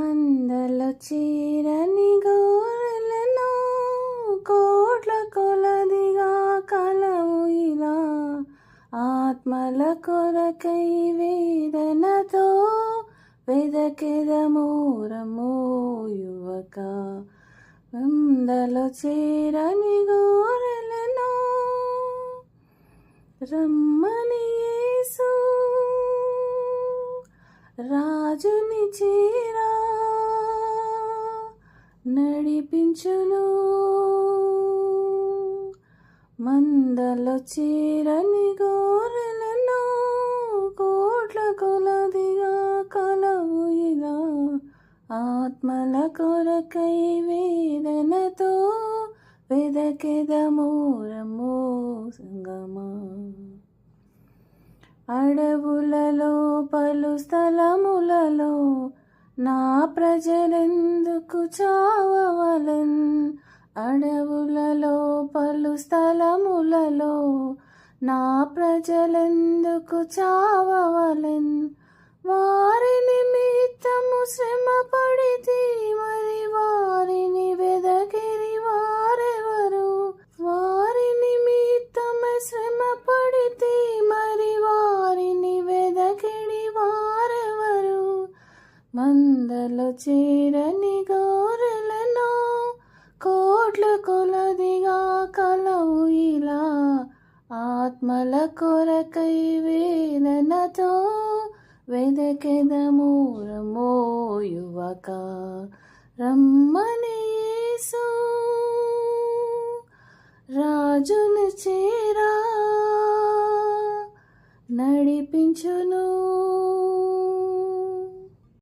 మందల చీరని గోరెలను కోట్ల కొలదిగా కలవు ఇలా. ఆత్మల కొరకై వేదనతో వెదకెదమూరము యువక. మందలో చీరని గోరెలను రమ్మని యేసు. రాజుని చీరా నడిపించును. మందలో చీరని గోరెలను కోట్ల కొలదిగా కలవు ఇలా ఆత్మల కొరకై వేదనతో వెదకెదమూరము సంగమా. అడవులలో పలు స్థలములలో నా ప్రజలెందుకు చావవలెన్? అడవులలో పలు స్థలములలో నా ప్రజలెందుకు చావవలెన్? వారి నిమిత్తము శ్రమ మందలు చీరని గోరెలలో కోట్ల కొలదిగా కలవు ఇలా. ఆత్మల కొరకై వేదనతో వెదకెదమూరమో యువక. రమ్మనేసు రాజును చేరా. నడిపించును.